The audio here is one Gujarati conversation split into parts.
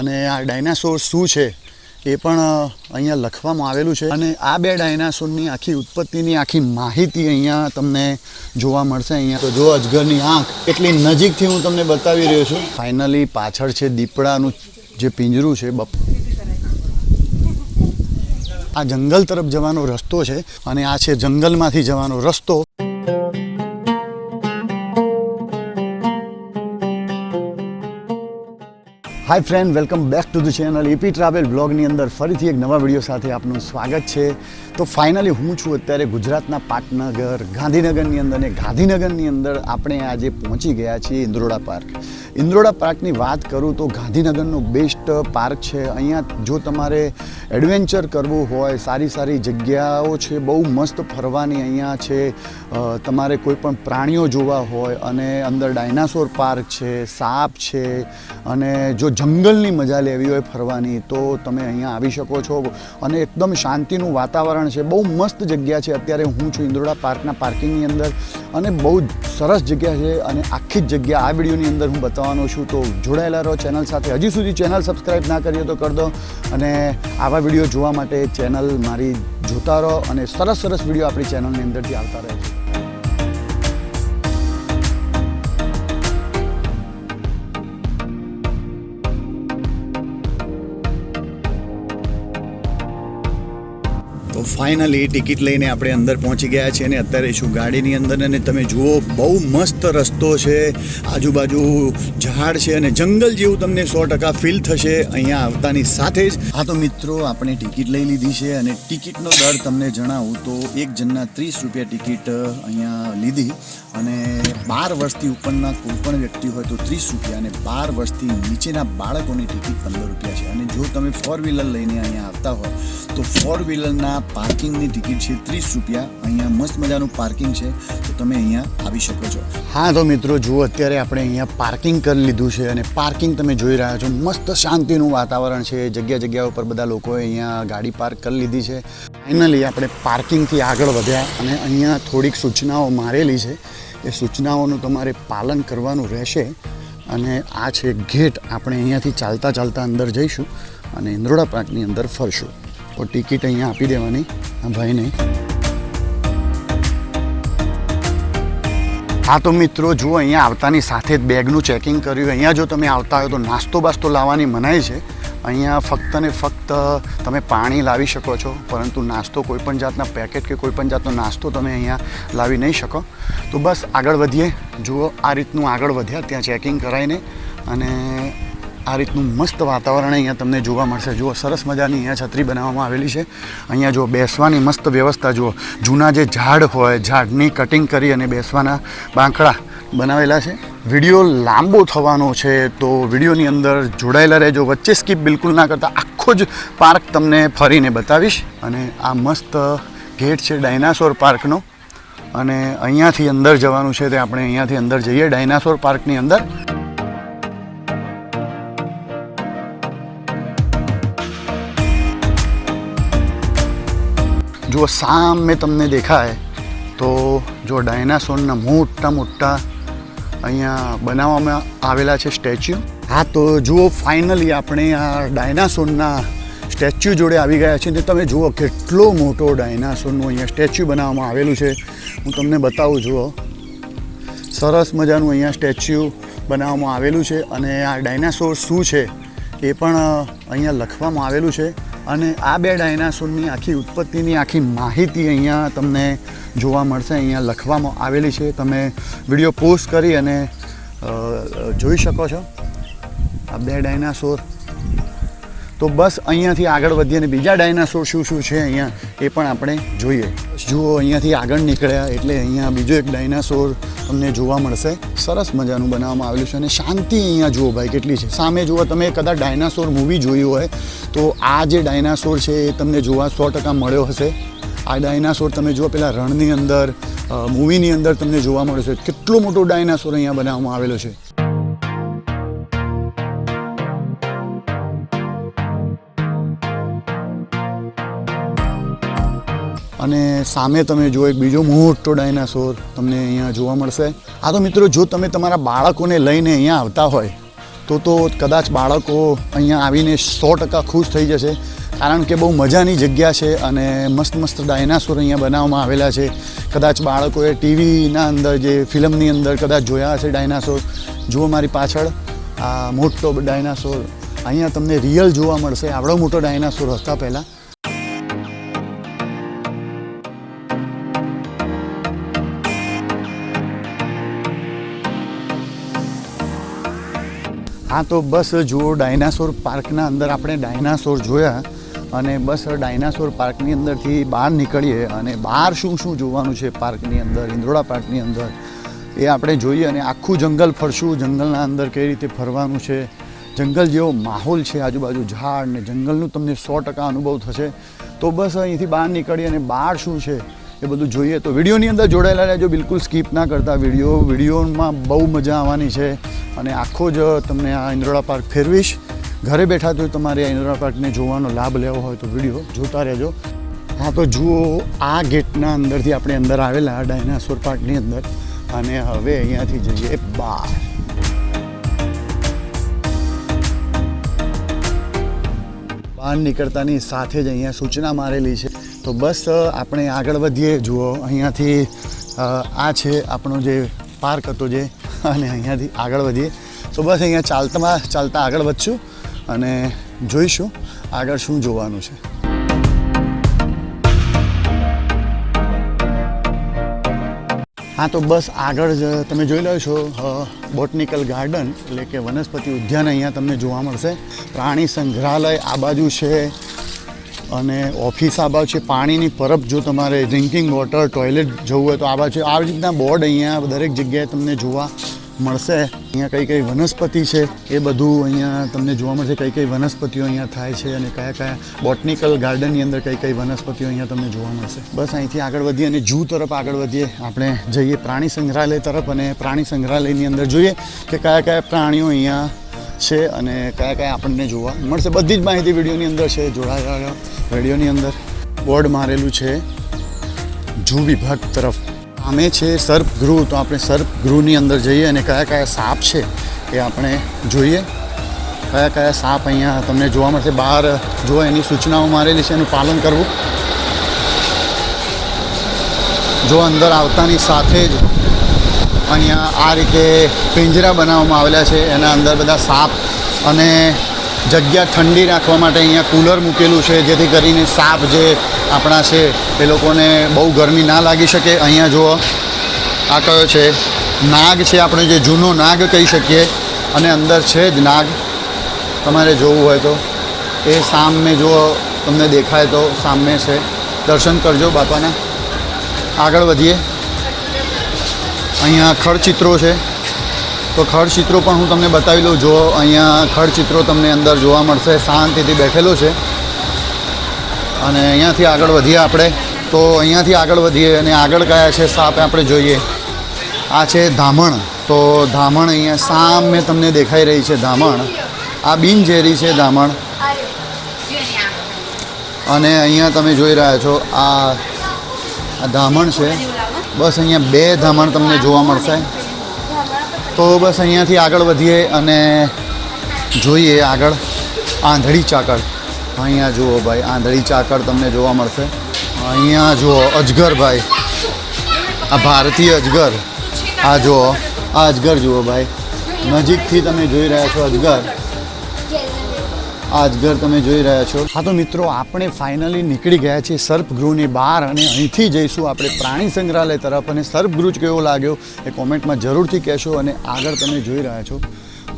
અને આ ડાયનાસોર શું છે એ પણ અહીંયા લખવામાં આવેલું છે. અને આ બે ડાયનાસોરની આખી ઉત્પત્તિની આખી માહિતી અહીંયા તમને જોવા મળશે. અહીંયા તો જો અજગરની આંખ એટલી નજીકથી હું તમને બતાવી રહ્યો છું. ફાઇનલી પાછળ છે દીપડાનું જે પિંજરું છે, બપ આ જંગલ તરફ જવાનો રસ્તો છે. અને આ છે જંગલમાંથી જવાનો રસ્તો. Hi friend welcome back to the channel AP travel બ્લોગની અંદર ફરીથી એક નવા વીડિયો સાથે આપનું સ્વાગત છે. તો ફાઇનલી હું છું અત્યારે ગુજરાતના પાટનગર, ગાંધીનગરની અંદર અને ગાંધીનગરની અંદર આપણે આજે પહોંચી ગયા છીએ ઇન્દ્રોડા પાર્ક. ઇન્દ્રોડા પાર્કની વાત કરું તો ગાંધીનગરનો બેસ્ટ પાર્ક છે. અહીંયા જો તમારે એડવેન્ચર કરવું હોય, સારી સારી જગ્યાઓ છે, બહુ મસ્ત ફરવાની અહીંયા છે તમારે કોઈ પણ પ્રાણીઓ જોવા હોય અને અંદર ડાયનાસોર પાર્ક છે, સાપ છે, અને જો જંગલની મજા લેવી હોય ફરવાની, તો તમે અહીંયા આવી શકો છો. અને એકદમ શાંતિનું વાતાવરણ છે. બહુ મસ્ત જગ્યા છે. અત્યારે હું છું ઇન્દ્રોડા પાર્કના પાર્કિંગની અંદર. અને બહુ જ સરસ જગ્યા છે અને આખી જ જગ્યા આ વિડીયોની અંદર હું બતાવવાનો છું. તો જોડાયેલા રહો ચેનલ સાથે. હજી સુધી ચેનલ સબસ્ક્રાઈબ ના કરીએ તો કરી દો. અને આવા વીડિયો જોવા માટે ચેનલ મારી જોતા રહો. અને સરસ સરસ વીડિયો આપણી ચેનલની અંદરથી આવતા રહે છે. ફાઇનલી ટિકિટ લઈને આપણે અંદર પહોંચી ગયા છીએ અને અત્યારે શું ગાડીની અંદર અને તમે જુઓ, બહુ મસ્ત રસ્તો છે, આજુબાજુ ઝાડ છે અને જંગલ જેવું તમને સો ટકા ફીલ થશે અહીંયા આવતાની સાથે જ. હા તો મિત્રો, આપણે ટિકિટ લઈ લીધી છે અને ટિકિટનો દર તમને જણાવું તો એક જણના ત્રીસ રૂપિયા ટિકિટ અહીંયા લીધી અને બાર વર્ષથી ઉપરના કોઈ પણ વ્યક્તિ હોય તો ત્રીસ રૂપિયા અને બાર વર્ષથી નીચેના બાળકોની ટિકિટ પંદર રૂપિયા છે. અને જો તમે ફોર વ્હીલર લઈને અહીંયા આવતા હોય તો ફોર વ્હીલરના પાર્કિંગની ટિકિટ છે ત્રીસ રૂપિયા. અહીંયા મસ્ત મજાનું પાર્કિંગ છે. તો તમે અહીંયા આવી શકો છો. હા, તો મિત્રો, જુઓ, અત્યારે આપણે અહીંયા પાર્કિંગ કરી લીધું છે અને પાર્કિંગ તમે જોઈ રહ્યા છો. મસ્ત શાંતિનું વાતાવરણ છે. જગ્યા જગ્યા ઉપર બધા લોકોએ અહીંયા ગાડી પાર્ક કરી લીધી છે. ફાઇનલી આપણે પાર્કિંગથી આગળ વધ્યા અને અહીંયા થોડીક સૂચનાઓ મારેલી છે. એ સૂચનાઓનું તમારે પાલન કરવાનું રહેશે. અને આ છે ગેટ. આપણે અહીંયાથી ચાલતા ચાલતા અંદર જઈશું અને ઇન્દ્રોડા પાર્કની અંદર ફરશું. તો ટિકિટ અહીંયા આપી દેવાની આ ભાઈને હા તો મિત્રો જુઓ અહીંયા આવતાની સાથે જ બેગનું ચેકિંગ કર્યું અહીંયા જો તમે આવતા હોય તો નાસ્તો બાસ્તો લાવવાની મનાઈ છે અહીંયા ફક્ત ને ફક્ત તમે પાણી લાવી શકો છો, પરંતુ નાસ્તો કોઈપણ જાતના પેકેટ કે કોઈપણ જાતનો નાસ્તો તમે અહીંયા લાવી નહીં શકો. તો બસ આગળ વધીએ. જુઓ, આ રીતનું આગળ વધ્યા, ત્યાં ચેકિંગ કરાવીને અને આ રીતનું મસ્ત વાતાવરણ અહીંયા તમને જોવા મળશે. જુઓ, સરસ મજાની અહીંયા છત્રી બનાવવામાં આવેલી છે. અહીંયા જો બેસવાની મસ્ત વ્યવસ્થા જુઓ. જૂના જે ઝાડ હોય, ઝાડની કટિંગ કરી અને બેસવાના બાંકડા બનાવેલા છે. વીડિયો લાંબો થવાનો છે, તો વિડીયોની અંદર જોડાયેલા રહેજો. વચ્ચે સ્કીપ બિલકુલ ના કરતા. આખો જ પાર્ક તમને ફરીને બતાવીશ. અને આ મસ્ત ગેટ છે ડાયનાસોર પાર્કનો અને અહીંયાથી અંદર જવાનું છે, તે આપણે અહીંયાથી અંદર જઈએ. ડાયનાસોર પાર્કની અંદર. જો સામે તમને દેખાય, તો જો ડાયનાસોરના મોટા મોટા અહીંયા બનાવવામાં આવેલા છે સ્ટેચ્યુ. હા, તો જુઓ, ફાઇનલી આપણે આ ડાયનાસોરના સ્ટેચ્યુ જોડે આવી ગયા છીએ. ને તમે જુઓ કેટલો મોટો ડાયનાસોરનું અહીંયા સ્ટેચ્યુ બનાવવામાં આવેલું છે. હું તમને બતાવું, જુઓ. સરસ મજાનું અહીંયા સ્ટેચ્યુ બનાવવામાં આવેલું છે. અને આ ડાયનાસોર શું છે એ પણ અહીંયા લખવામાં આવેલું છે. અને આ બે ડાયનાસોરની આખી ઉત્પત્તિની આખી માહિતી અહીંયા તમને જોવા મળશે, અહીંયા લખવામાં આવેલી છે. તમે વીડિયો પોસ્ટ કરી અને જોઈ શકો છો. આ બે ડાયનાસોર. તો બસ અહીંયાથી આગળ વધીએ અને બીજા ડાયનાસોર શું શું છે અહીંયા એ પણ આપણે જોઈએ. જુઓ, અહીંયાથી આગળ નીકળ્યા એટલે અહીંયા બીજો એક ડાયનાસોર તમને જોવા મળશે. સરસ મજાનું બનાવવામાં આવેલું છે અને શાંતિ અહીંયા જુઓ ભાઈ, કેટલી છે. સામે જુઓ, તમે કદાચ ડાયનાસોર મૂવી જોયું હોય, તો આ જે ડાયનાસોર છે એ તમને જોવા સો ટકા મળ્યો હશે. આ ડાયનાસોર તમે જુઓ, પેલા રણની અંદર મૂવીની અંદર તમને જોવા મળશે. કેટલો મોટો ડાયનાસોર અહીંયા બનાવવામાં આવેલો છે. અને સામે તમે જો એક બીજો મોટો ડાયનાસોર તમને અહીંયા જોવા મળશે. આ તો મિત્રો, જો તમે તમારા બાળકોને લઈને અહીંયા આવતા હોય, તો તો કદાચ બાળકો અહીંયા આવીને સો ટકા ખુશ થઈ જશે. કારણ કે બહુ મજાની જગ્યા છે અને મસ્ત મસ્ત ડાયનાસોર અહીંયા બનાવવામાં આવેલા છે. કદાચ બાળકોએ ટીવીના અંદર જે ફિલ્મની અંદર કદાચ જોયા હશે ડાયનાસોર. જુઓ મારી પાછળ, આ મોટો ડાયનાસોર. અહીંયા તમને રિયલ જોવા મળશે. આવડો મોટો ડાયનાસોર હતા પહેલાં. હા, તો બસ જુઓ, ડાયનાસોર પાર્કના અંદર આપણે ડાયનાસોર જોયા અને બસ ડાયનાસોર પાર્કની અંદરથી બહાર નીકળીએ અને બહાર શું શું જોવાનું છે પાર્કની અંદર ઇન્દ્રોડા પાર્કની અંદર, એ આપણે જોઈએ અને આખું જંગલ ફરશું. જંગલના અંદર કઈ રીતે ફરવાનું છે? જંગલ જેવો માહોલ છે આજુબાજુ ઝાડ ને જંગલનું તમને સો ટકા અનુભવ થશે. તો બસ અહીંથી બહાર નીકળીએ અને બહાર શું છે? એ બધું જોઈએ. તો વિડીયોની અંદર જોડાયેલા રહેજો. બિલકુલ સ્કીપ ના કરતા વીડિયો. વિડીયોમાં બહુ મજા આવવાની છે. અને આખો જ તમને આ ઇન્દ્રોડા પાર્ક ફેરવીશ. ઘરે બેઠા તો તમારે આ ઇન્દ્રોડા પાર્કને જોવાનો લાભ લેવો હોય તો વીડિયો જોતા રહેજો. હા, તો જુઓ, આ ગેટના અંદરથી આપણે અંદર આવેલા ડાયનાસોર પાર્કની અંદર. અને હવે અહીંયાથી જઈએ બહાર. બહાર નીકળતાની સાથે જ અહીંયા સૂચના મારેલી છે. તો બસ આપણે આગળ વધીએ. જુઓ, અહીંયાથી આ છે આપણો જે પાર્ક હતો જે, અને અહીંયાથી આગળ વધીએ. તો બસ, અહીંયા ચાલતામાં ચાલતા આગળ વધશું અને જોઈશું આગળ શું જોવાનું છે. હા, તો બસ, આગળ જ, તમે જોઈ લો છો બોટનિકલ ગાર્ડન, એટલે કે વનસ્પતિ ઉદ્યાન અહીંયા તમને જોવા મળશે. પ્રાણી સંગ્રહાલય આ બાજુ છે. અને ઓફિસ આ બાજુ છે, પાણીની પરબ જો તમારે ડ્રિંકિંગ વોટર ટોયલેટ જવું હોય તો આ બાજુ આવી રીતના બોર્ડ અહીંયા દરેક જગ્યાએ તમને જોવા મળશે. અહીંયા કઈ કઈ વનસ્પતિ છે, એ બધું અહીંયા તમને જોવા મળશે. કઈ કઈ વનસ્પતિઓ અહીંયા થાય છે અને કયા કયા બોટનિકલ ગાર્ડનની અંદર કઈ કઈ વનસ્પતિઓ અહીંયા તમને જોવા મળશે. બસ અહીંથી આગળ વધીએ અને જૂ તરફ આગળ વધીએ. આપણે જઈએ પ્રાણી સંગ્રહાલય તરફ અને પ્રાણી સંગ્રહાલયની અંદર જોઈએ કે કયા કયા પ્રાણીઓ અહીંયા છે અને કયા કયા આપણને જોવા મળશે. બધી જ માહિતી વિડીયોની અંદર છે, જોડાયેલા વિડીયોની અંદર. બોર્ડ મારેલું છે, જૂ વિભાગ તરફ. સામે છે સર્પગૃહ, તો આપણે સર્પગૃહની અંદર જઈએ અને કયા કયા સાપ છે એ આપણે જોઈએ. કયા કયા સાપ અહીંયા તમને જોવા મળશે. બહાર જો એની સૂચનાઓ મારેલી છે, એનું પાલન કરવું. જો અંદર આવતાની સાથે જ અહીંયા આ રીતે પિંજરા બનાવવામાં આવેલા છે. એના અંદર બધા સાપ અને જગ્યા ઠંડી રાખવા માટે અહીંયા કુલર મૂકેલું છે, જેથી કરીને સાપ જે આપણા છે, એ લોકોને બહુ ગરમી ના લાગી શકે. અહીંયા જુઓ, આ કયો છે? નાગ છે આપણે જે જૂનો નાગ કહી શકીએ. અને અંદર છે જ નાગ. તમારે જોવું હોય તો. એ સામે જુઓ, તમને દેખાય તો સામે છે. દર્શન કરજો બાપાના. આગળ વધીએ. અહીંયા ખડચિત્રો છે. તો ખડચિત્રો પણ હું તમને બતાવી લઉં. જો અહીંયા ખડચિત્રો તમને અંદર જોવા મળશે. શાંતિથી બેઠેલો છે. અને અહીંયાથી આગળ વધીએ આપણે. તો અહીંયાથી આગળ વધીએ અને આગળ કયા છે સાપ આપણે જોઈએ. આ છે ધામણ. તો ધામણ અહીંયા સામે તમને દેખાઈ રહી છે ધામણ. આ બિનઝેરી છે ધામણ. અને અહીંયા તમે જોઈ રહ્યા છો આ ધામણ છે. બસ અહીંયા બે ધામણ તમને જોવા મળશે. તો બસ અહીંયાથી આગળ વધીએ અને જોઈએ આગળ આંધળી ચાકળ. અહીંયા જુઓ ભાઈ, આંધળી ચાકળ તમને જોવા મળશે. અહીંયા જુઓ અજગર ભાઈ, આ ભારતીય અજગર. આ જુઓ, આ અજગર જુઓ ભાઈ. નજીકથી તમે જોઈ રહ્યા છો અજગર. આ અજગર તમે જોઈ રહ્યા છો. હા તો મિત્રો, આપણે ફાઇનલી નીકળી ગયા છીએ સર્પગૃહની બહાર અને અહીંથી જઈશું આપણે પ્રાણી સંગ્રહાલય તરફ. અને સર્પગૃહ કેવો લાગ્યો એ કોમેન્ટમાં જરૂરથી કહેશો અને આગળ તમે જોઈ રહ્યા છો.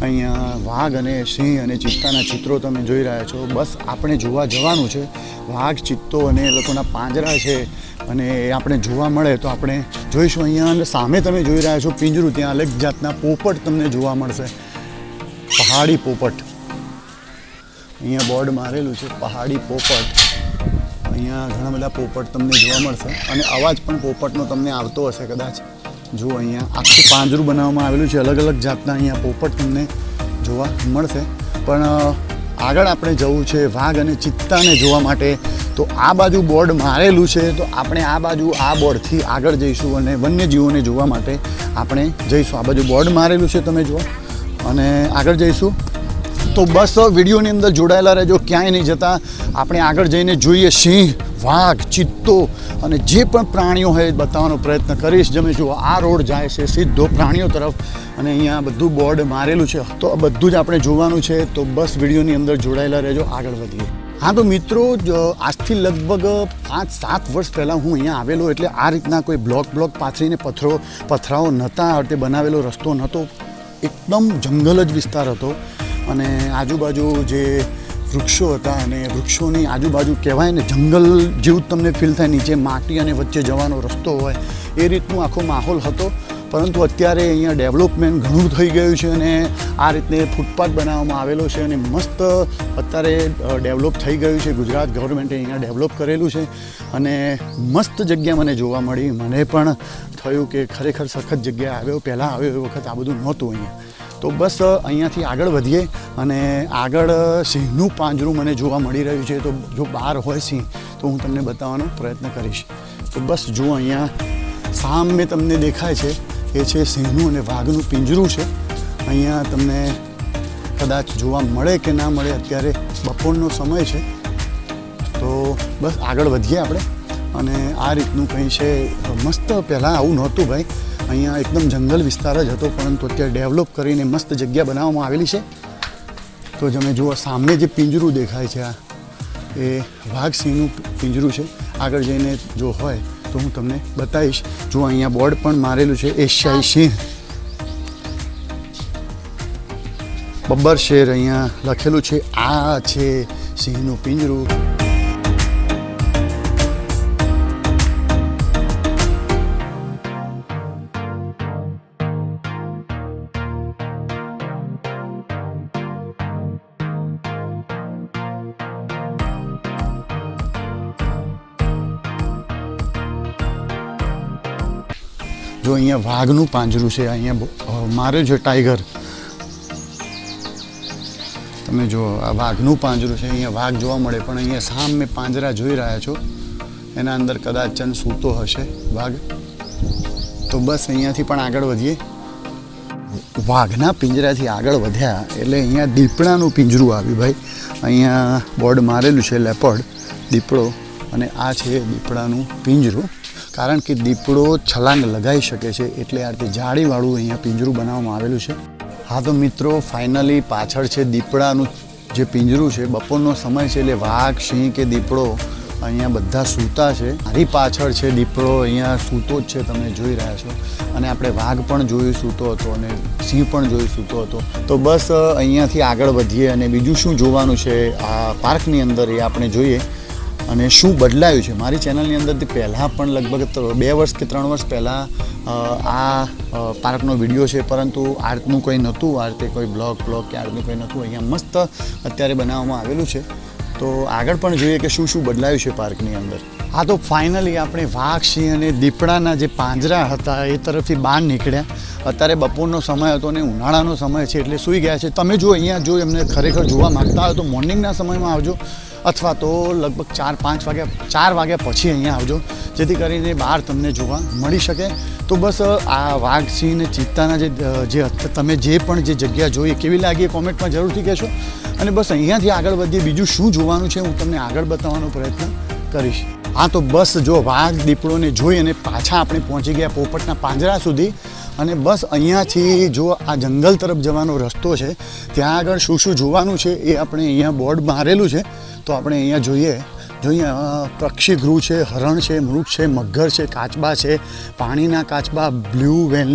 અહીંયા વાઘ અને સિંહ અને ચિત્તાના ચિત્રો તમે જોઈ રહ્યા છો. બસ આપણે જોવા જવાનું છે. વાઘ, ચિત્તો અને એ લોકોના પાંજરા છે. અને એ આપણે જોવા મળે તો આપણે જોઈશું અહીંયા અને સામે તમે જોઈ રહ્યા છો પિંજરું. ત્યાં અલગ જાતના પોપટ તમને જોવા મળશે. પહાડી પોપટ. અહીંયા બોર્ડ મારેલું છે, પહાડી પોપટ. અહીંયા ઘણા બધા પોપટ તમને જોવા મળશે. અને અવાજ પણ પોપટનો તમને આવતો હશે કદાચ. જુઓ અહીંયા આખું પાંજરું બનાવવામાં આવેલું છે. અલગ અલગ જાતના અહીંયા પોપટ તમને જોવા મળશે. પણ આગળ આપણે જવું છે વાઘ અને ચિત્તાને જોવા માટે. તો આ બાજુ બોર્ડ મારેલું છે. તો આપણે આ બાજુ, આ બોર્ડથી આગળ જઈશું અને વન્યજીવોને જોવા માટે આપણે જઈશું. આ બાજુ બોર્ડ મારેલું છે, તમે જુઓ. અને આગળ જઈશું. તો બસ વિડીયોની અંદર જોડાયેલા રહેજો, ક્યાંય નહીં જતા. આપણે આગળ જઈને જોઈએ સિંહ, વાઘ, ચિત્તો અને જે પણ પ્રાણીઓ હોય બતાવવાનો પ્રયત્ન કરીશ. જમે જુઓ, આ રોડ જાય છે સીધો પ્રાણીઓ તરફ અને અહીંયા બધું બોર્ડ મારેલું છે. તો આ બધું જ આપણે જોવાનું છે. તો બસ વિડીયોની અંદર જોડાયેલા રહેજો. આગળ વધીએ. હા, તો મિત્રો, જ, આજથી લગભગ પાંચ, સાત વર્ષ પહેલાં હું અહીંયા આવેલો એટલે આ રીતના કોઈ બ્લોક બ્લોક પાથરીને પથરો, પથરાઓ નહોતા. તે બનાવેલો રસ્તો નહોતો. એકદમ જંગલ જ વિસ્તાર હતો. અને આજુબાજુ જે વૃક્ષો હતા અને વૃક્ષોની આજુબાજુ કહેવાય ને, જંગલ જેવું તમને ફીલ થાય, નીચે માટી અને વચ્ચે જવાનો રસ્તો હોય, એ રીતનું આખો માહોલ હતો. પરંતુ અત્યારે અહીંયા ડેવલપમેન્ટ ઘણું થઈ ગયું છે અને આ રીતને ફૂટપાથ બનાવવામાં આવેલો છે અને મસ્ત અત્યારે ડેવલપ થઈ ગયું છે. ગુજરાત ગવર્મેન્ટે અહીંયા ડેવલપ કરેલું છે અને મસ્ત જગ્યા મને જોવા મળી. મને પણ થયું કે ખરેખર સખત જગ્યા આવ્યો, પહેલાં આવ્યો એ વખત આ બધું નહોતું અહીંયા. તો બસ અહીંયાથી આગળ વધીએ અને આગળ સિંહનું પાંજરું મને જોવા મળી રહ્યું છે. તો જો બહાર હોય સિંહ, તો હું તમને બતાવવાનો પ્રયત્ન કરીશ. તો બસ, જો અહીંયા સામે તમને દેખાય છે, એ છે સિંહનું અને વાઘનું પિંજરું છે. અહીંયા તમને કદાચ જોવા મળે કે ના મળે, અત્યારે બપોરનો સમય છે. તો બસ, આગળ વધીએ આપણે. અને આ રીતનું કંઈ છે મસ્ત પહેલાં આવું નહોતું ભાઈ. અહીંયા એકદમ જંગલ વિસ્તાર જ હતો, પરંતુ અત્યારે ડેવલપ કરીને મસ્ત જગ્યા બનાવવામાં આવેલી છે. તો તમે જુઓ સામે જે પિંજરું દેખાય છે આ, એ વાઘ સિંહનું પિંજરું છે. આગળ જઈને જો હોય તો હું તમને બતાવીશ. જો અહીંયા બોર્ડ પણ મારેલું છે, એશિયાઈ સિંહ. બબ્બર શેર અહીંયા લખેલું છે, આ છે સિંહનું પિંજરું. અહીંયા વાઘનું પાંજરું છે, અહીંયા મારે છે ટાઈગર. તમે જો, આ વાઘનું પાંજરું છે, અહીંયા વાઘ જોવા મળે, પણ અહીંયા સામે પાંજરા જોઈ રહ્યા છો. એના અંદર કદાચ ચંદ સૂતો હશે, વાઘ. તો બસ અહીંયાથી પણ આગળ વધીએ. વાઘના પિંજરાથી આગળ વધ્યા, એટલે અહીંયા દીપડાનું પિંજરું આવ્યું, ભાઈ. અહીંયા બોર્ડ મારેલું છે લેપડ દીપડો. અને આ છે દીપડાનું પિંજરું. કારણ કે દીપડો છલાંગ લગાવી શકે છે એટલે આ રીતે જાળીવાળું અહીંયા પિંજરું બનાવવામાં આવેલું છે. હા તો મિત્રો ફાઇનલી પાછળ છે દીપડાનું જે પિંજરું છે, બપોરનો સમય છે એટલે વાઘ, સિંહ કે દીપડો અહીંયા બધા સૂતા છે. મારી પાછળ છે દીપડો, અહીંયા સૂતો જ છે, તમે જોઈ રહ્યા છો. અને આપણે વાઘ પણ જોયું સૂતો હતો અને સિંહ પણ જોયું સૂતો હતો. તો બસ અહીંયાથી આગળ વધીએ અને બીજું શું જોવાનું છે? આ પાર્કની અંદર એ આપણે જોઈએ. અને શું બદલાયું છે? મારી ચેનલની અંદરથી પહેલાં પણ લગભગ બે વર્ષ કે ત્રણ વર્ષ પહેલાં આ પાર્કનો વીડિયો છે, પરંતુ આર્ટનું કંઈ નહોતું. આ રીતે કોઈ બ્લોગ બ્લોગ કે આર્ટનું કંઈ નહોતું. અહીંયા મસ્ત અત્યારે બનાવવામાં આવેલું છે. તો આગળ પણ જોઈએ કે શું શું બદલાયું છે પાર્કની અંદર. આ તો ફાઇનલી આપણે વાઘ, સિંહ અને દીપડાના જે પાંજરા હતા, એ તરફથી બહાર નીકળ્યા. અત્યારે બપોરનો સમય હતો અને ઉનાળાનો સમય છે, એટલે સૂઈ ગયા છે. તમે જો અહીંયા જો એમને ખરેખર જોવા માગતા હોય તો મોર્નિંગના સમયમાં આવજો. અથવા તો લગભગ ચાર, પાંચ વાગ્યા, ચાર વાગ્યા પછી અહીંયા આવજો. જેથી કરીને બહાર તમને જોવા મળી શકે. તો બસ આ વાઘ સિંહ ચિત્તાના જે જે તમે જે પણ જે જગ્યા જોઈ કેવી લાગી એ કોમેન્ટમાં જરૂરથી કહેશો. અને બસ અહીંયાથી આગળ વધીએ. બીજું શું જોવાનું છે, હું તમને આગળ બતાવવાનો પ્રયત્ન કરીશ. હા, તો બસ જો વાઘ દીપડોને જોઈ અને પાછા આપણે પહોંચી ગયા પોપટના પાંજરા સુધી. અને બસ અહીંયાથી જો આ જંગલ તરફ જવાનો રસ્તો છે, ત્યાં આગળ શું શું જોવાનું છે, એ આપણે અહીંયા બોર્ડ મારેલું છે. તો આપણે અહીંયા જોઈએ. જોઈએ પક્ષી ગૃહ છે, હરણ છે, મૃગ છે, મગર છે, કાચબા છે, પાણીના કાચબા, બ્લુ વેલ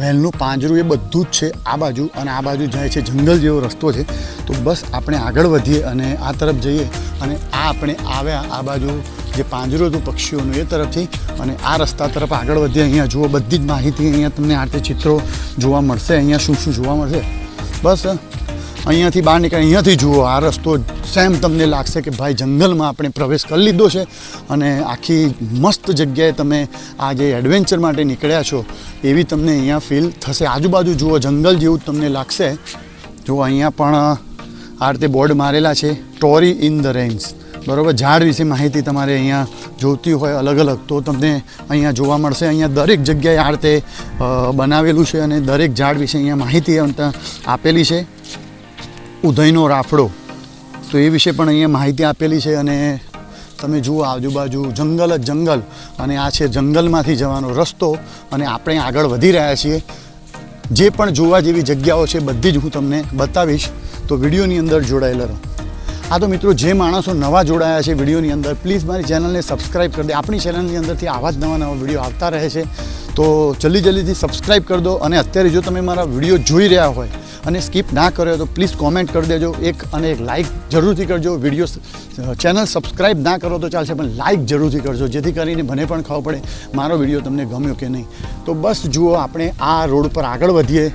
વેલનું પાંજરું એ બધું જ છે આ બાજુ અને આ બાજુ જાય છે જંગલ જેવો રસ્તો છે. તો બસ આપણે આગળ વધીએ અને આ તરફ જઈએ અને આ આપણે આવ્યા આ બાજુ જે પાંજરું હતું પક્ષીઓનું એ તરફથી અને આ રસ્તા તરફ આગળ વધીએ. અહીંયા જુઓ બધી જ માહિતી અહીંયા તમને આ રીતે ચિત્રો જોવા મળશે. અહીંયા શું શું જોવા મળશે? બસ અહીંયાથી બહાર નીકળે અહીંયાથી જુઓ. આ રસ્તો સેમ તમને લાગશે કે ભાઈ જંગલમાં આપણે પ્રવેશ કરી લીધો છે અને આખી મસ્ત જગ્યાએ તમે આ જે એડવેન્ચર માટે નીકળ્યા છો એવી તમને અહીંયા ફીલ થશે. આજુબાજુ જુઓ, જંગલ જેવું જ તમને લાગશે. જો અહીંયા પણ આ રીતે બોર્ડ મારેલા છે. ટોરી ઇન ધ રેન્જ બરાબર? ઝાડ વિશે માહિતી તમારે અહીંયા જોઈતી હોય અલગ અલગ, તો તમને અહીંયા જોવા મળશે. અહીંયા દરેક જગ્યાએ આ રીતે બનાવેલું છે અને દરેક ઝાડ વિશે અહીંયા માહિતી આપેલી છે. ઉધઈનો રાફડો. તો એ વિશે પણ અહીંયા માહિતી આપેલી છે અને તમે જુઓ આજુબાજુ જંગલ જ જંગલ અને આ છે જંગલમાંથી જવાનો રસ્તો અને આપણે આગળ વધી રહ્યા છીએ. જે પણ જોવા જેવી જગ્યાઓ છે બધી જ હું તમને બતાવીશ. તો વિડીયોની અંદર જોડાયેલા રહો. આ તો મિત્રો જે માણસો નવા જોડાયા છે વિડીયોની અંદર પ્લીઝ મારી ચેનલને સબસ્ક્રાઇબ કરી દે. આપણી ચેનલની અંદરથી આવા જ નવા નવા વીડિયો આવતા રહે છે. તો જલ્દી જલ્દીથી સબસ્ક્રાઈબ કરી દો અને અત્યારે જો તમે મારા વીડિયો જોઈ રહ્યા હોય અને સ્કીપ ના કર્યો તો પ્લીઝ કોમેન્ટ કરી દેજો. એક અને એક લાઇક જરૂરથી કરજો. વીડિયો ચેનલ સબસ્ક્રાઈબ ના કરો તો ચાલશે, પણ લાઇક જરૂરથી કરજો. જેથી કરીને મને પણ ખબર પડે મારો વીડિયો તમને ગમ્યો કે નહીં. તો બસ જુઓ, આપણે આ રોડ પર આગળ વધીએ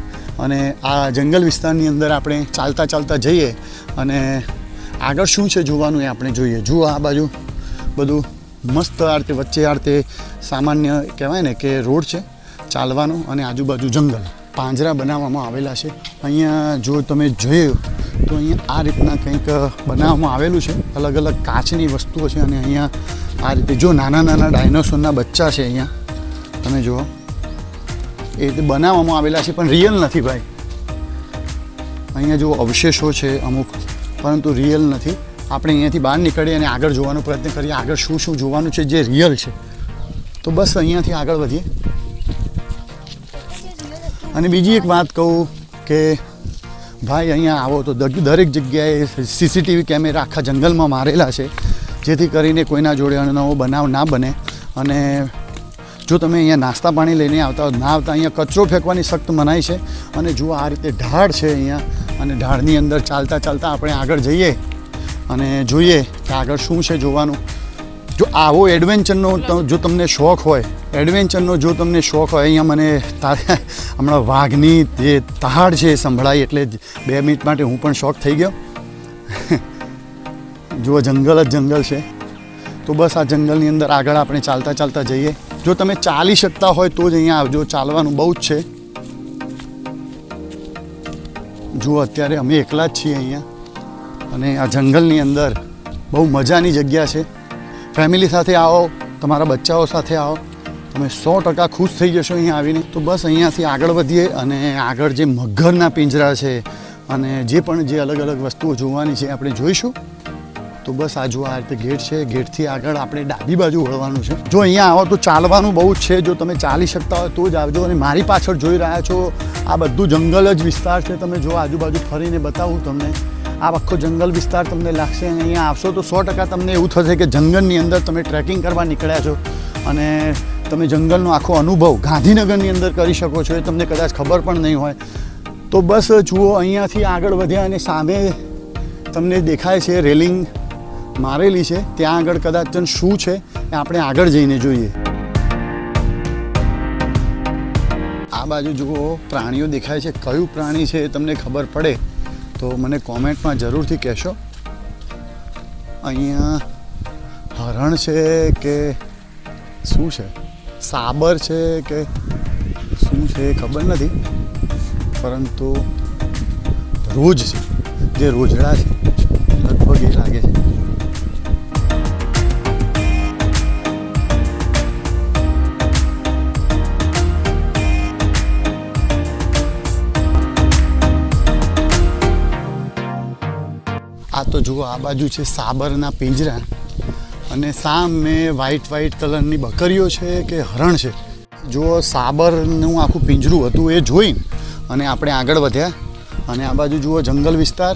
અને આ જંગલ વિસ્તારની અંદર આપણે ચાલતા ચાલતા જઈએ અને આગળ શું છે જોવાનું એ આપણે જોઈએ. જુઓ આ બાજુ બધું મસ્ત આ રીતે વચ્ચે આ રીતે સામાન્ય કહેવાય ને કે રોડ છે ચાલવાનો અને આજુબાજુ જંગલ. પાંજરા બનાવવામાં આવેલા છે. અહીંયા જો તમે જોયું, તો અહીંયા આ રીતના કંઈક બનાવવામાં આવેલું છે. અલગ અલગ કાચની વસ્તુઓ છે અને અહીંયા આ રીતે જો નાના નાના ડાયનોસોરના બચ્ચા છે અહીંયા. તમે જુઓ. એ રીતે બનાવવામાં આવેલા છે, પણ રિયલ નથી ભાઈ. અહીંયા જો અવશેષો છે અમુક, પરંતુ રિયલ નથી. આપણે અહીંયાથી બહાર નીકળીએ અને આગળ જોવાનો પ્રયત્ન કરીએ. આગળ શું શું જોવાનું છે, જે રિયલ છે. તો બસ અહીંયાથી આગળ વધીએ. અને બીજી એક વાત કહું કે ભાઈ અહીંયા આવો તો દરેક જગ્યાએ સીસીટીવી કેમેરા આખા જંગલમાં મારેલા છે, જેથી કરીને કોઈના જોડે નવો બનાવ ના બને. અને જો તમે અહીંયા નાસ્તા પાણી લઈને આવતા ના આવતા અહીંયા કચરો ફેંકવાની સખ્ત મનાઈ છે. અને જો આ રીતે ઢાળ છે અહીંયા, અને ઢાળની અંદર ચાલતા ચાલતા આપણે આગળ જઈએ અને જોઈએ કે આગળ શું છે જોવાનું. જો આવો એડવેન્ચરનો જો તમને શોખ હોય એડવેન્ચરનો જો તમને શોખ હોય, અહીંયા મને હમણાં વાઘની જે તહાડ છે એ સંભળાય એટલે બે મિનિટ માટે હું પણ શોખ થઈ ગયો. જુઓ જંગલ જ જંગલ છે, તો બસ આ જંગલની અંદર આગળ આપણે ચાલતા ચાલતા જઈએ. જો તમે ચાલી શકતા હોય તો જ અહીંયા આવજો, ચાલવાનું બહુ જ છે. જુઓ અત્યારે અમે એકલા જ છીએ અહીંયા, અને આ જંગલની અંદર બહુ મજાની જગ્યા છે. ફેમિલી સાથે આવો, તમારા બચ્ચાઓ સાથે આવો. તમે સો ટકા ખુશ થઈ જશો અહીંયા આવીને. તો બસ અહીંયાથી આગળ વધીએ અને આગળ જે મગરના પિંજરા છે અને જે પણ જે અલગ અલગ વસ્તુઓ જોવાની છે આપણે જોઈશું. તો બસ આ જો આ રીતે ગેટ છે, ગેટથી આગળ આપણે ડાબી બાજુ વળવાનું છે. જો અહીંયા આવો તો ચાલવાનું બહુ જ છે. જો તમે ચાલી શકતા હોય તો જ આવજો અને મારી પાછળ જોઈ રહ્યા છો આ બધું જંગલ જ વિસ્તાર છે. તમે જો આજુબાજુ ફરીને બતાવું તમને. આ આખો જંગલ વિસ્તાર તમને લાગશે. અને અહીંયા આવશો તો સો ટકા તમને એવું થશે કે જંગલની અંદર તમે ટ્રેકિંગ કરવા નીકળ્યા છો. અને તમે જંગલનો આખો અનુભવ ગાંધીનગરની અંદર કરી શકો છો એ તમને કદાચ ખબર પણ નહીં હોય. તો બસ જુઓ, અહીંયાથી આગળ વધ્યા અને સામે તમને દેખાય છે રેલિંગ મારેલી છે. ત્યાં આગળ કદાચ શું છે એ આપણે આગળ જઈને જોઈએ. આ બાજુ જુઓ, પ્રાણીઓ દેખાય છે. કયું પ્રાણી છે એ તમને ખબર પડે તો મને કોમેન્ટમાં જરૂરથી કહેશો. અહીંયા હરણ છે કે શું છે? સાબર છે કે શું છે એ ખબર નથી, પરંતુ રોજ છે, જે રોજડા છે, લગભગ એ લાગે છે. આ તો જુઓ, આ બાજુ છે સાબરના પિંજરા. અને સામે વ્હાઈટ વ્હાઈટ કલરની બકરીઓ છે કે હરણ છે. જુઓ સાબરનું આખું પિંજરું હતું એ જોઈને અને આપણે આગળ વધ્યા અને આ બાજુ જુઓ જંગલ વિસ્તાર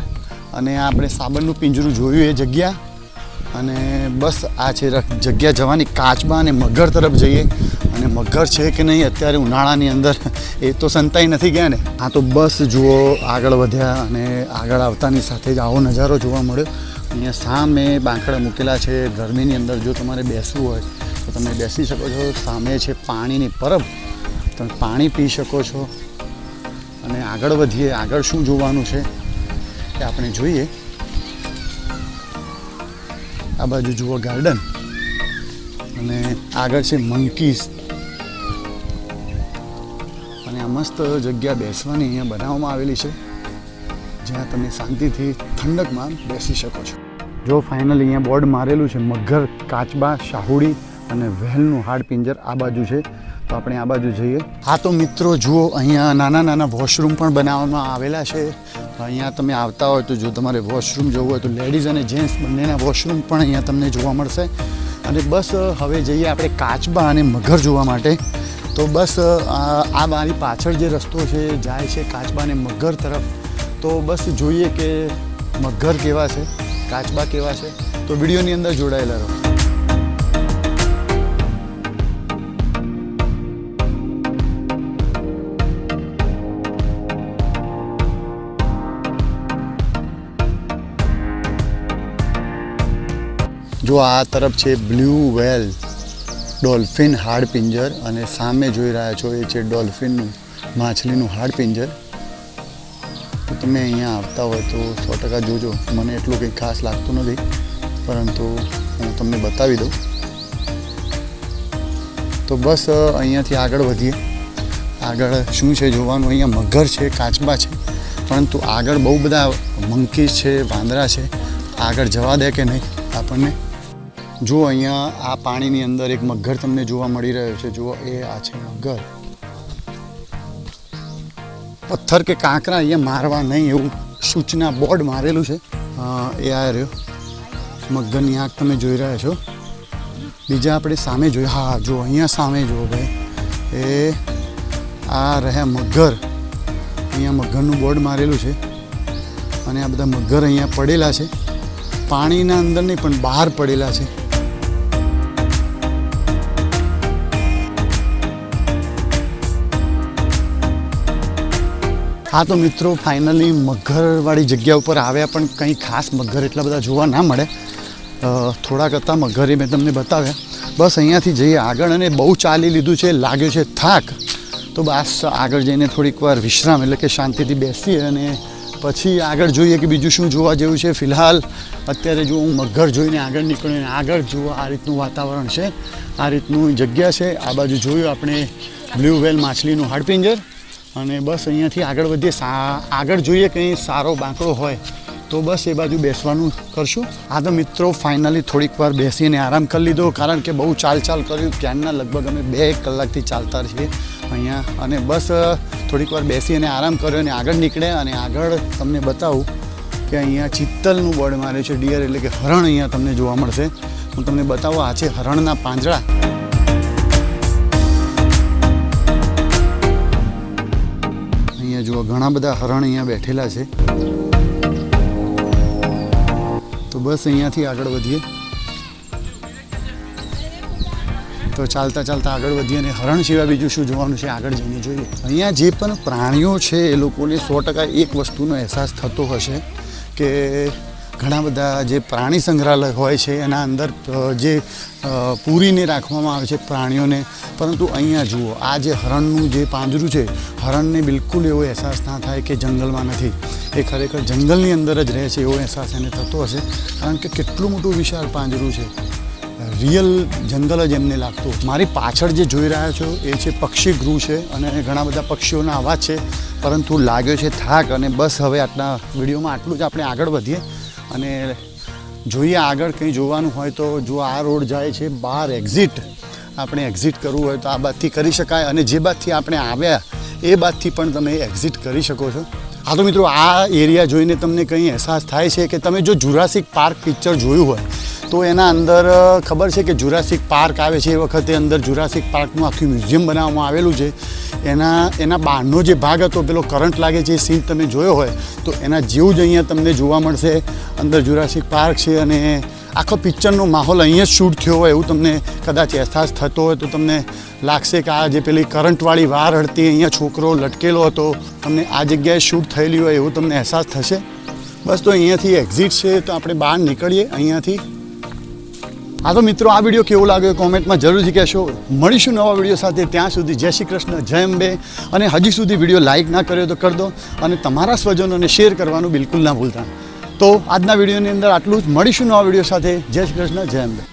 અને આપણે સાબરનું પિંજરું જોયું એ જગ્યા. અને બસ આ છે જગ્યા જવાની કાચબા અને મગર તરફ જઈએ. અને મગર છે કે નહીં અત્યારે ઉનાળાની અંદર એ તો સંતાઈ નથી ગયા ને. આ તો બસ જુઓ આગળ વધ્યા અને આગળ આવતાની સાથે જ આવો નજારો જોવા મળ્યો. અહીંયા સામે બાંકડા મૂકેલા છે, ગરમીની અંદર જો તમારે બેસવું હોય તો તમે બેસી શકો છો. સામે છે પાણીની પરબ, તમે પાણી પી શકો છો. અને આગળ વધીએ, આગળ શું જોવાનું છે એ આપણે જોઈએ. આ બાજુ જુઓ ગાર્ડન. અને આગળ છે મંકીઝ. અને આ મસ્ત જગ્યા બેસવાની અહીંયા બનાવવામાં આવેલી છે, જ્યાં તમે શાંતિથી ઠંડકમાં બેસી શકો છો. જો ફાઇનલી અહીંયા બોર્ડ મારેલું છે, મગર, કાચબા, શાહુડી અને વહેલનું હાડ પિંજર આ બાજુ છે, તો આપણે આ બાજુ જઈએ. હા, તો મિત્રો, જુઓ, અહીંયા નાના નાના વોશરૂમ પણ બનાવવામાં આવેલા છે. અહીંયા તમે આવતા હોય તો જો તમારે વોશરૂમ જવું હોય તો લેડીઝ અને જેન્ટ્સ બંનેના વોશરૂમ પણ અહીંયા તમને જોવા મળશે. અને બસ, હવે જઈએ આપણે કાચબા અને મગર જોવા માટે. તો બસ, આ આ મારી પાછળ જે રસ્તો છે, જાય છે કાચબા અને મગર તરફ. તો બસ જોઈએ કે મગર કેવા છે. કાચબા કેવા છે? તો વિડીયોની અંદર જોડાયેલા રહો. જો આ તરફ છે બ્લુ વેલ ડોલ્ફિન હાડપિંજર અને સામે જોઈ રહ્યા છો એ છે ડોલ્ફિનનું માછલીનું હાડ પિંજર તો તમે અહીંયા આવતા હોય તો સો ટકા જોજો. મને એટલું કંઈ ખાસ લાગતું નથી, પરંતુ હું તમને બતાવી દઉં. તો બસ અહીંયાથી આગળ વધીએ. આગળ શું છે જોવાનું? અહીંયા મગર છે, કાચબા છે, પરંતુ આગળ બહુ બધા મંકીઝ છે, વાંદરા છે. આગળ જવા દે કે નહીં આપણને? જો અહીંયા આ પાણીની અંદર એક મગર તમને જોવા મળી રહ્યો છે. જુઓ, એ આ છે મગર. પથ્થર કે કાંકરા અહીંયા મારવા નહીં એવું સૂચના બોર્ડ મારેલું છે. એ આ રહ્યો. મગરની આંખ તમે જોઈ રહ્યા છો. બીજા આપણે સામે જોઈએ હા, જો, અહીંયા સામે જુઓ ભાઈ. એ આ રહ્યા મગર. અહીંયા મગરનું બોર્ડ મારેલું છે. અને આ બધા મગર અહીંયા પડેલા છે. પાણીના અંદર નહીં, પણ બહાર પડેલા છે. હા તો મિત્રો ફાઇનલી મગરવાળી જગ્યા ઉપર આવ્યા, પણ કંઈ ખાસ મગર એટલા બધા જોવા ના મળે. થોડાક હતા મગરે મેં તમને બતાવ્યા. બસ અહીંયાથી જઈએ આગળ અને બહુ ચાલી લીધું છે લાગ્યો છે થાક. તો બસ આગળ જઈને થોડીક વાર વિશ્રામ, એટલે કે શાંતિથી બેસીએ અને પછી આગળ જોઈએ કે બીજું શું જોવા જેવું છે. ફિલહાલ અત્યારે જો હું મગર જોઈને આગળ નીકળ્યો આગળ જુઓ, આ રીતનું વાતાવરણ છે, આ રીતનું જગ્યા છે. આ બાજુ જોયું આપણે બ્લુ વેલ માછલીનું હાડપિંજર. અને બસ અહીંયાથી આગળ વધીએ. સા, આગળ જોઈએ કંઈ સારો બાંકડો હોય તો બસ એ બાજુ બેસવાનું કરશું. આ તો મિત્રો, ફાઇનલી થોડીક વાર બેસીને આરામ કરી લીધો, કારણ કે બહુ ચાલ ચાલ કર્યું. ક્યાંના લગભગ અમે બે એક કલાકથી ચાલતા છીએ અહીંયા. અને બસ થોડીક વાર બેસી અને આરામ કર્યો અને આગળ નીકળ્યા અને આગળ તમને બતાવું કે અહીંયા ચિત્તલનું બોર્ડ માર્યું છે, ડિયર, એટલે કે હરણ અહીંયા તમને જોવા મળશે. હું તમને બતાવું, આ છે હરણના પાંજરા. જુઓ, ઘણા બધા હરણ અહીંયા બેઠેલા છે. તો બસ અહીંયાથી આગળ વધીએ. તો ચાલતા ચાલતા આગળ વધીએ અને હરણ સિવાય બીજું શું જોવાનું છે આગળ જઈને જોઈએ. અહીંયા જે પણ પ્રાણીઓ છે એ લોકોને સો ટકા એક વસ્તુનો અહેસાસ થતો હશે કે ઘણા બધા જે પ્રાણી સંગ્રહાલય હોય છે, એના અંદર જે પૂરીને રાખવામાં આવે છે પ્રાણીઓને. પરંતુ અહીંયા જુઓ, આ જે હરણનું જે પાંજરું છે, હરણને બિલકુલ એવો અહેસાસ ના થાય કે જંગલમાં નથી. એ ખરેખર જંગલની અંદર જ રહે છે, એવો અહેસાસ એને થતો હશે. કારણ કે કેટલું મોટું વિશાળ પાંજરું છે. રિયલ જંગલ જ એમને લાગતું. મારી પાછળ જે જોઈ રહ્યા છો, એ છે પક્ષી ગૃહ છે અને ઘણા બધા પક્ષીઓના અવાજ છે. પરંતુ લાગ્યો છે, થાક અને બસ હવે આટલા વિડીયોમાં આટલું જ. આપણે આગળ વધીએ. અને જોઈએ આગળ કંઈ જોવાનું હોય તો જો આ રોડ જાય છે બહાર એક્ઝિટ આપણે એક્ઝિટ કરવું હોય તો આ બાદથી કરી શકાય અને જે બાદથી આપણે આવ્યા, એ બાદથી પણ તમે એક્ઝિટ કરી શકો છો. હા તો મિત્રો, આ એરિયા જોઈને તમને કંઈ અહેસાસ થાય છે કે તમે જો જુરાસિક પાર્ક પિક્ચર જોયું હોય તો એના અંદર ખબર છે કે જુરાસિક પાર્ક આવે છે એ વખતે અંદર જુરાસિક પાર્કનું આખું મ્યુઝિયમ બનાવવામાં આવેલું છે. એના એના બહારનો જે ભાગ હતો, પેલો કરંટ લાગે છે એ સીન તમે જોયો હોય, તો એના જેવું જ અહીંયા તમને જોવા મળશે. અંદર જુરાસિક પાર્ક છે અને આખો પિક્ચરનો માહોલ અહીંયા જ શૂટ થયો હોય એવું તમને કદાચ અહેસાસ થતો હોય, તો તમને લાગશે કે આ જે પેલી કરંટવાળી વાર હડતી અહીંયા છોકરો લટકેલો હતો, તમને આ જગ્યાએ શૂટ થયેલી હોય એવું તમને અહેસાસ થશે. બસ તો અહીંયાથી એક્ઝિટ છે, તો આપણે બહાર નીકળીએ અહીંયાથી. હા તો મિત્રો, આ વીડિયો કેવો લાગ્યો? કોમેન્ટમાં જરૂરથી કહેશો. મળીશું નવા વીડિયો સાથે. ત્યાં સુધી જય શ્રી કૃષ્ણ, જય અંબે. અને હજી સુધી વીડિયો લાઇક ના કર્યો તો કરી દો. અને તમારા સ્વજનોને શેર કરવાનું બિલકુલ ના ભૂલતા. તો આજના વિડીયોની અંદર આટલું જ. મળીશું નવા વીડિયો સાથે. જય શ્રી કૃષ્ણ, જય અંબે.